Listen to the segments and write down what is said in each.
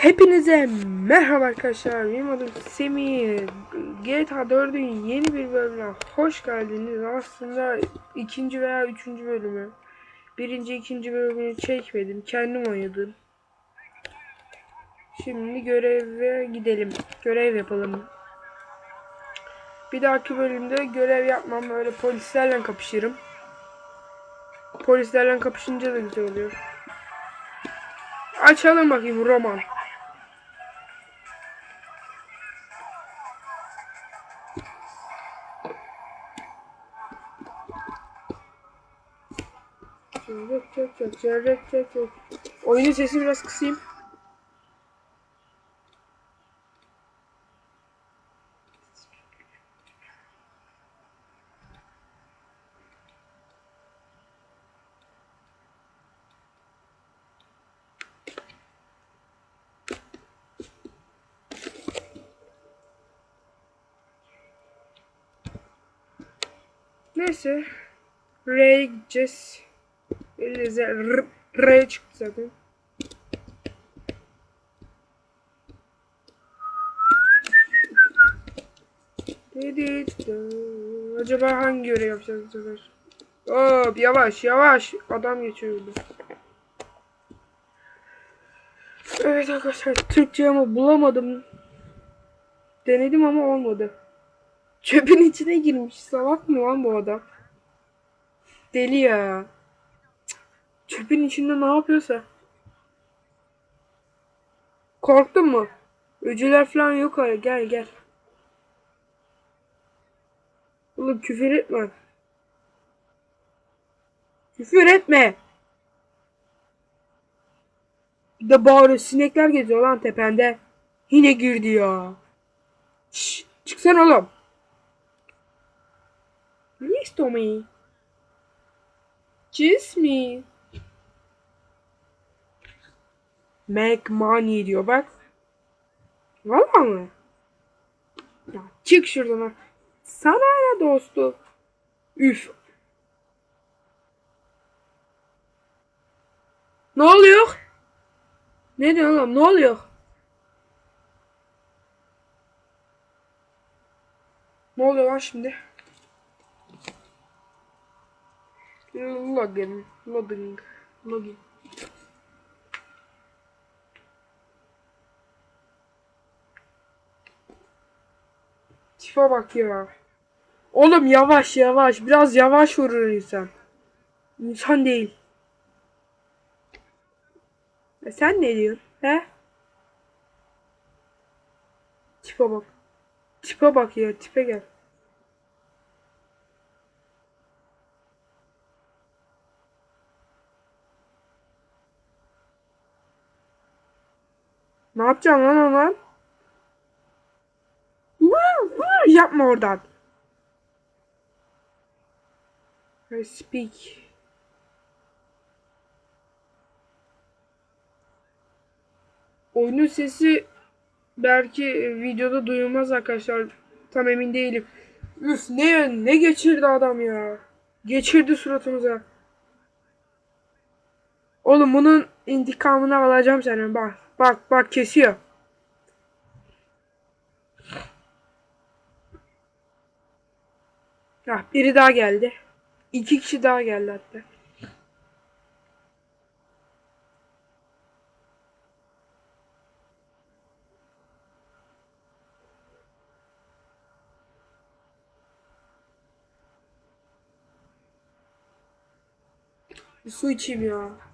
Hepinize merhaba arkadaşlar. Benim adım Semih. GTA 4'ün yeni bir bölümüne hoş geldiniz. Aslında ikinci veya üçüncü bölümü. Birinci, ikinci bölümünü çekmedim. Kendim oynadım. Şimdi göreve gidelim. Görev yapalım. Bir dahaki bölümde görev yapmam. Öyle polislerle kapışırım. Polislerle kapışınca da güzel oluyor. Açalım bakayım roman. Çörek çök çök çörek çök çök. Oyunun sesini biraz kısayım. Neyse. R'ye gideceğiz. Elinize R, çıktı zaten. Acaba hangi görev yapacağız bu sefer? Hop yavaş yavaş. Adam geçiyor burada. Evet arkadaşlar Türkçe ama bulamadım. Denedim ama olmadı. Çöpün içine girmiş. Salak mı lan bu adam? Deli ya. Çöpün içinde ne yapıyorsa. Korktun mu? Öcüler falan yok öyle. Gel gel. Oğlum küfür etme. Küfür etme. Bir de bağırıyor. Sinekler geziyor lan tepende. Yine girdi ya. Şşş, çıksana oğlum. Listo me. Kiss me. Make money diyor bak. Valla mı? Ya çık şuradan. Sana ne dostu? Üf. Ne oluyor? Ne diyor oğlum? Ne oluyor? Ne oluyor lan şimdi? Login. Login. Login. Tipe bak ya. Oğlum yavaş yavaş. Biraz yavaş vurur insan. İnsan değil. E sen ne diyorsun? He? Tipe bak. Tipe bak ya. Tipe gel. Ne yapacaksın lan ona? Yapma oradan. I speak. Oyunun sesi belki videoda duyulmaz arkadaşlar. Tam emin değilim. Üf ne ne geçirdi adam ya. Geçirdi suratımıza. Oğlum bunun intikamını alacağım senin bak. Bak bak kesiyor. Ah biri daha geldi. İki kişi daha geldi hatta. Su içeyim ya.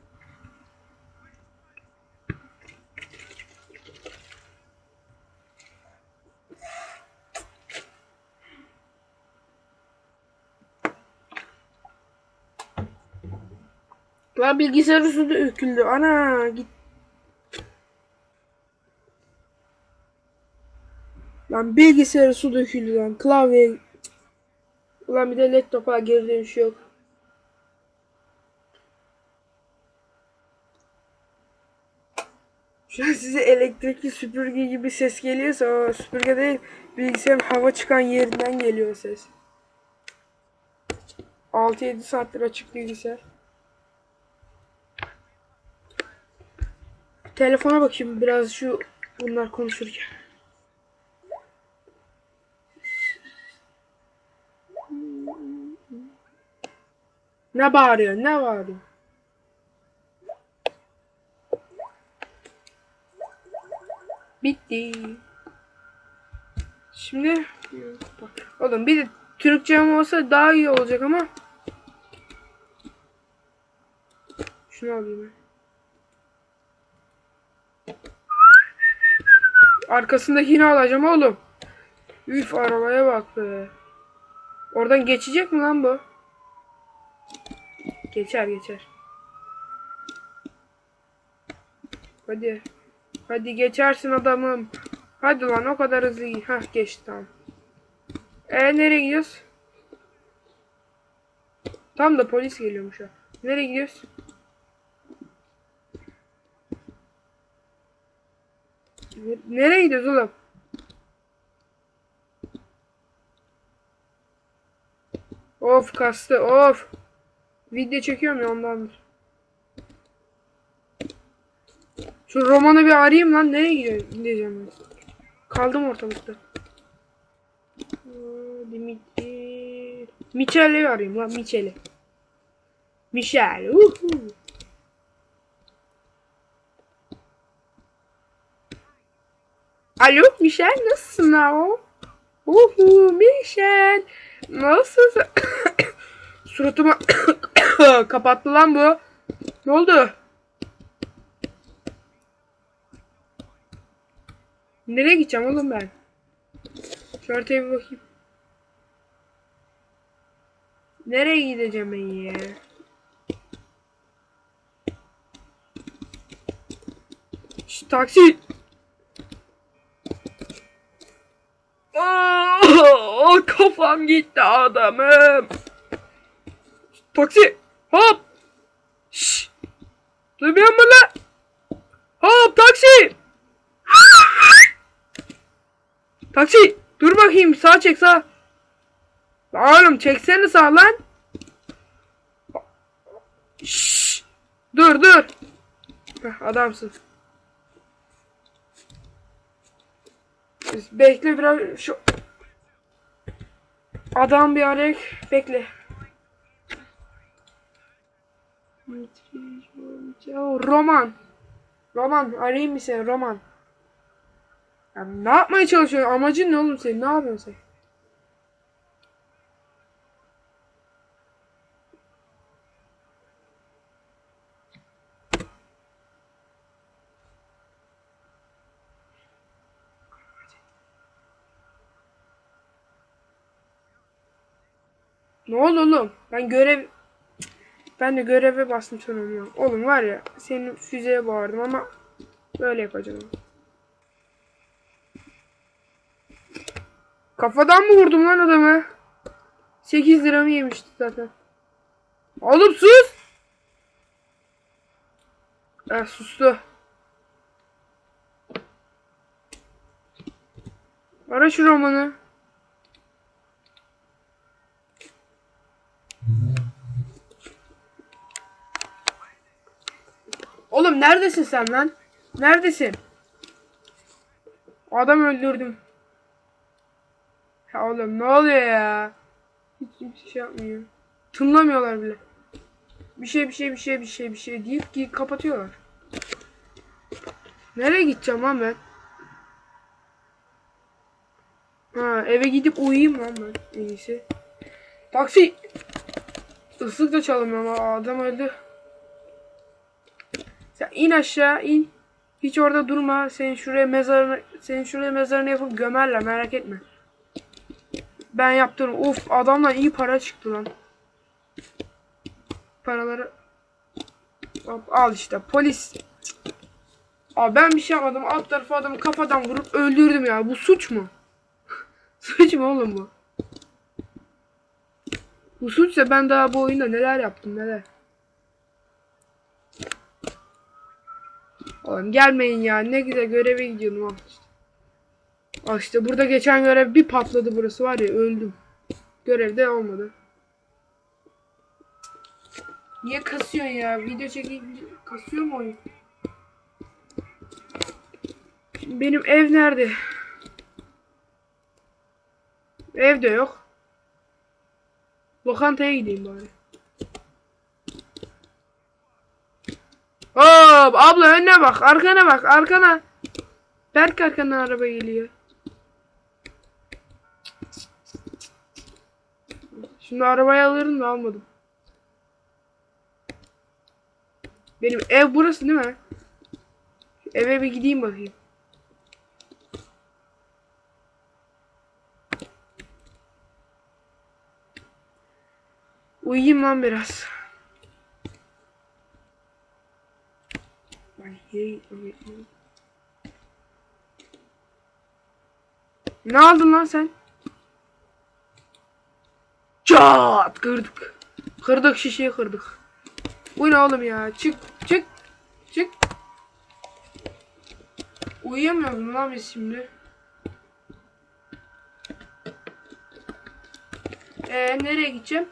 Lan bilgisayarı su döküldü. Ana git. Lan bilgisayarı su döküldü lan. Klavye. Ulan bir de laptopa geri dönüş yok. Şu an size elektrikli süpürge gibi ses geliyorsa o süpürge değil bilgisayarın hava çıkan yerinden geliyor ses. 6-7 saattir açık bilgisayar. Telefona bakayım biraz şu bunlar konuşurken. Ne bağırıyor? Ne bağırıyor? Bitti. Şimdi oğlum bir de Türkçem olsa daha iyi olacak ama şunu alayım ben. Arkasındakini alacağım oğlum. Üf arabaya bak be. Oradan geçecek mi lan bu? Geçer geçer. Hadi. Hadi geçersin adamım. Hadi lan o kadar hızlı. Hah geçti tamam. E nereye gidiyoruz? Tam da polis geliyormuş ha. Nereye gidiyoruz? Nereye gidiyoruz oğlum? Of kastı of. Video çekiyorum ya ondandır. Şu romanı bir arayayım lan. Nereye gideceğim ben? Kaldım ortalıkta. Dimitri. Arayayım lan Michel'i. Michel. Uhu. Alo Michel nasılsın o? Uhu Michel. Nasılsın? Suratıma kapattı lan bu. Ne oldu? Nereye gideceğim oğlum ben? Şu haritaya bir bakayım. Nereye gideceğim ben ya? Şşt, taksi. Aa, kafam gitti adamım. Taksi. Hop. Şşt. Duymuyor musun lan? Hop taksi. Taksi dur bakayım sağ çek sağ. Oğlum çeksene sağ lan. Şşş. Dur dur. Heh, adamsın. Bekle biraz şu adam bir arayık bekle. Roman. Roman arayayım mı seni Roman? Ya ne yapmaya çalışıyorsun? Amacın ne oğlum senin? Ne yapıyorsun sen? Ne oldu oğlum? Ben görev... Ben de göreve bastım sanıyorum. Oğlum var ya senin füzeye bağırdım ama böyle yapacağım. Kafadan mı vurdum lan adamı? 8 liramı yemişti zaten. Oğlum sus! Ha sustu. Ara şu romanı. Oğlum neredesin sen lan? Neredesin? Adam öldürdüm. Ya oğlum ne oluyor ya? Hiç kimse şey yapmıyor. Tınlamıyorlar bile. Bir şey bir şey bir şey bir şey bir şey deyip ki kapatıyorlar. Nereye gideceğim lan ben? Ha eve gidip uyuyayım lan ben en iyisi. Taksi! Islık da çalmıyor ama adam öldü. Sen in aşağı in. Hiç orada durma. Senin şuraya mezarını senin şuraya mezarını yapıp gömerler merak etme. Ben yaptım. Uf adamdan iyi para çıktı lan. Paraları Hop, al işte polis. Abi ben bir şey yapmadım. Alt tarafı adamı kafadan vurup öldürdüm ya. Bu suç mu? suç mu oğlum bu? Bu suçsa ben daha bu oyunda neler yaptım neler. Oğlum gelmeyin ya. Ne güzel göreve gidiyordum al işte. Al işte burada geçen görev bir patladı burası var ya öldüm. Görevde olmadı. Niye kasıyorsun ya? Video çekeyim kasıyor mu oyun? Benim ev nerede? Ev de yok. Lokantaya gideyim bari. Hop abla önüne bak arkana bak arkana. Berk arkandan araba geliyor. Şimdi arabayı alırım da almadım. Benim ev burası değil mi? Şu eve bir gideyim bakayım. Uyuyayım lan biraz. Ne aldın lan sen? Çat kırdık. Kırdık şişeyi kırdık. Bu ne oğlum ya? Çık çık çık. Uyuyamıyoruz mu lan biz şimdi? Ee, nereye gideceğim?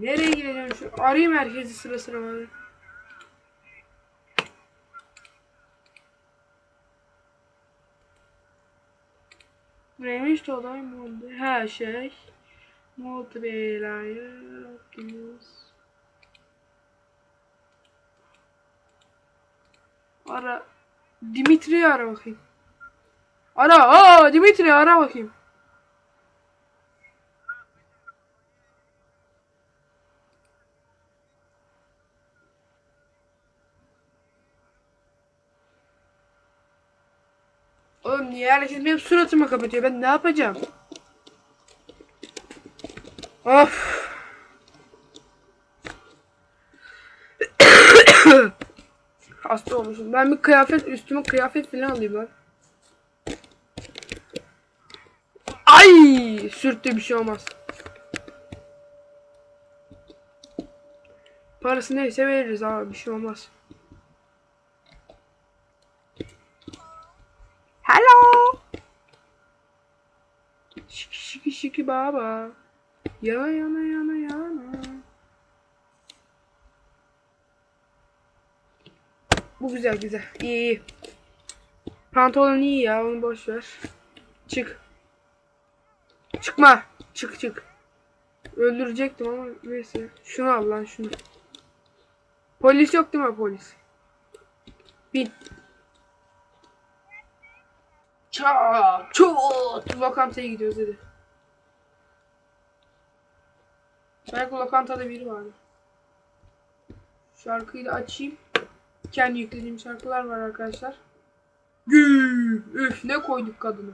Nereye gideceğim şu? Arayayım herkesi sıra sıra bari. Neymiş olay mı? Her şey. Multiplayer. Optimus. Ara. Dimitri'yi ara bakayım. Ara. Aa Dimitri ara bakayım. Oğlum niye herkes benim suratıma kapatıyor? Ben ne yapacağım? Of. Hasta olmuşum. Ben bir kıyafet üstüme kıyafet falan alayım ben. Ay, sürttü bir şey olmaz. Parası neyse veririz abi bir şey olmaz. Hello. Şiki şiki şiki baba. Yana yana yana yana. Bu güzel güzel. İyi iyi. Pantolon iyi ya onu boş ver. Çık. Çıkma. Çık çık. Öldürecektim ama neyse. Şunu al lan şunu. Polis yok değil mi polis? Bin. Çat çut lokantaya gidiyoruz hadi. Belki lokantada biri vardır. Şarkıyı da açayım. Kendi yüklediğim şarkılar var arkadaşlar. Üf ne koyduk kadını.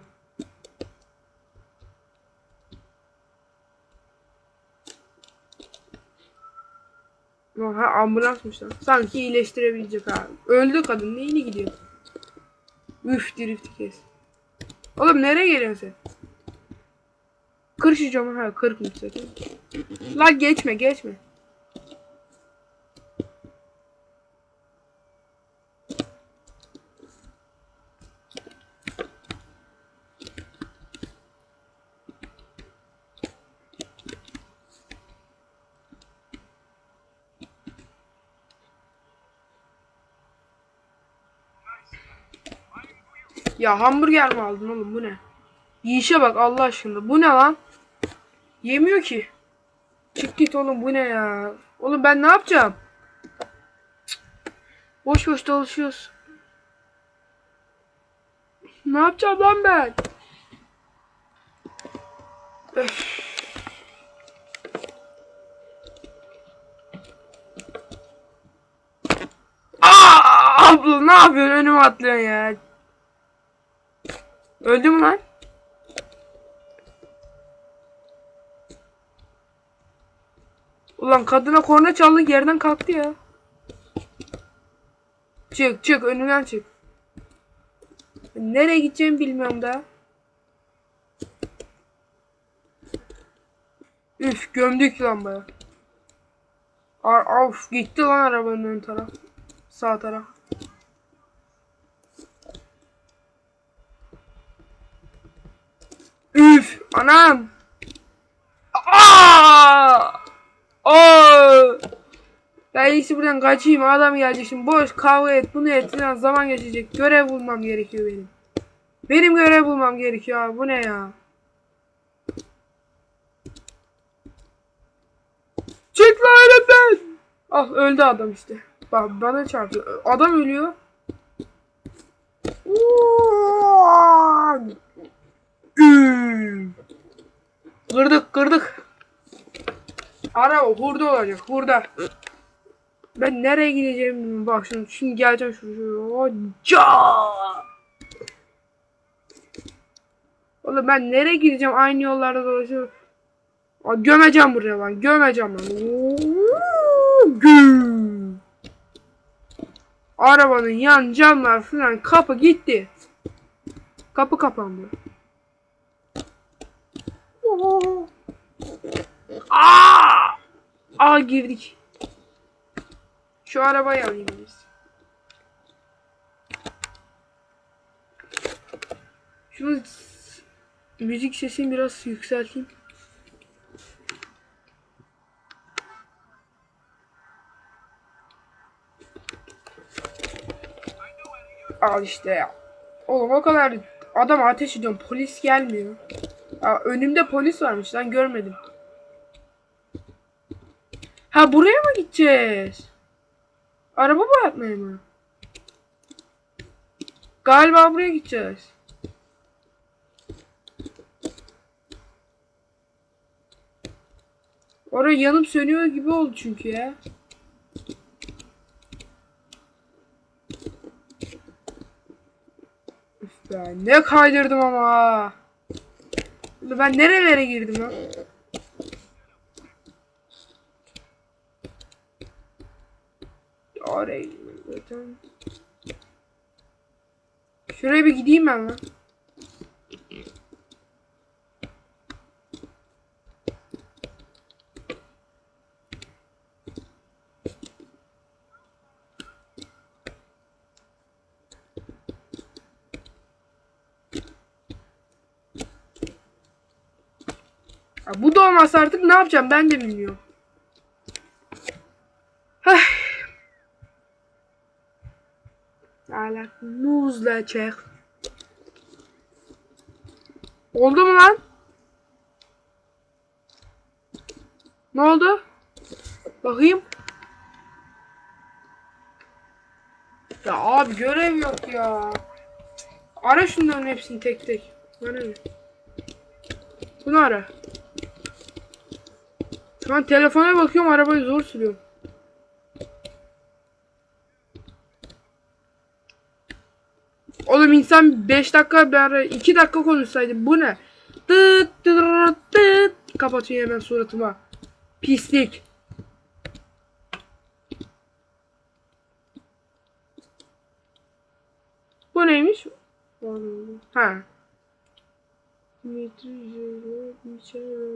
Oha ambulansmış lan. Sanki iyileştirebilecek abi. Öldü kadın neyini gidiyor? Üf drift kes. Oğlum nereye geliyorsun sen? Kır ha kırpmış zaten. Lan geçme geçme. Ya hamburger mi aldın oğlum bu ne? Yiyişe bak Allah aşkına. Bu ne lan? Yemiyor ki. Çık git oğlum bu ne ya? Oğlum ben ne yapacağım? Cık. Boş boş dolaşıyoruz. Ne yapacağım lan ben? Öf. Aa, abla ne yapıyorsun? Önüme atlıyorsun ya. Öldü mü lan? Ulan kadına korna çaldı yerden kalktı ya. Çık çık önünden çık. Nereye gideceğimi bilmiyorum da. Üf gömdük lan baya. Of gitti lan arabanın ön taraf. Sağ taraf. Üf anam. Aa! Aa! Ben iyisi buradan kaçayım. Adam gelecek şimdi. Boş kavga et. Bunu et. Falan zaman geçecek. Görev bulmam gerekiyor benim. Benim görev bulmam gerekiyor abi. Bu ne ya? Çık lan önümden. Ah öldü adam işte. Bak bana çarptı. Adam ölüyor. Güm. Kırdık kırdık. Araba hurda olacak hurda. Ben nereye gideceğim. Bak şimdi, şimdi geleceğim şuraya. Ca. Oğlum ben nereye gideceğim? Aynı yollarda dolaşıyorum. Aa, gömeceğim buraya lan. Gömeceğim lan. Arabanın yan camlar falan kapı gitti. Kapı kapandı. Aa! Aa girdik. Şu arabayı alayım biz. Şunu müzik sesini biraz yükselteyim. Al işte ya. Oğlum o kadar adam ateş ediyorum polis gelmiyor. Aa, önümde polis varmış lan görmedim. Ha buraya mı gideceğiz? Araba boyatmaya mı? Galiba buraya gideceğiz. Oraya yanıp sönüyor gibi oldu çünkü ya. Üf be, ne kaydırdım ama. Ben nerelere girdim lan? Oraya zaten. Şuraya bir gideyim ben lan. Ya bu da olmazsa artık ne yapacağım ben de bilmiyorum. Heh. Alak muzla çek. Oldu mu lan? Ne oldu? Bakayım. Ya abi görev yok ya. Ara şunların hepsini tek tek. Bana ne? Bunu ara. Şu an telefona bakıyorum arabayı zor sürüyorum. Oğlum insan 5 dakika bir ara 2 dakika konuşsaydı bu ne? Tıt tıt tıt kapatıyor hemen suratıma. Pislik. Bu neymiş? Ha.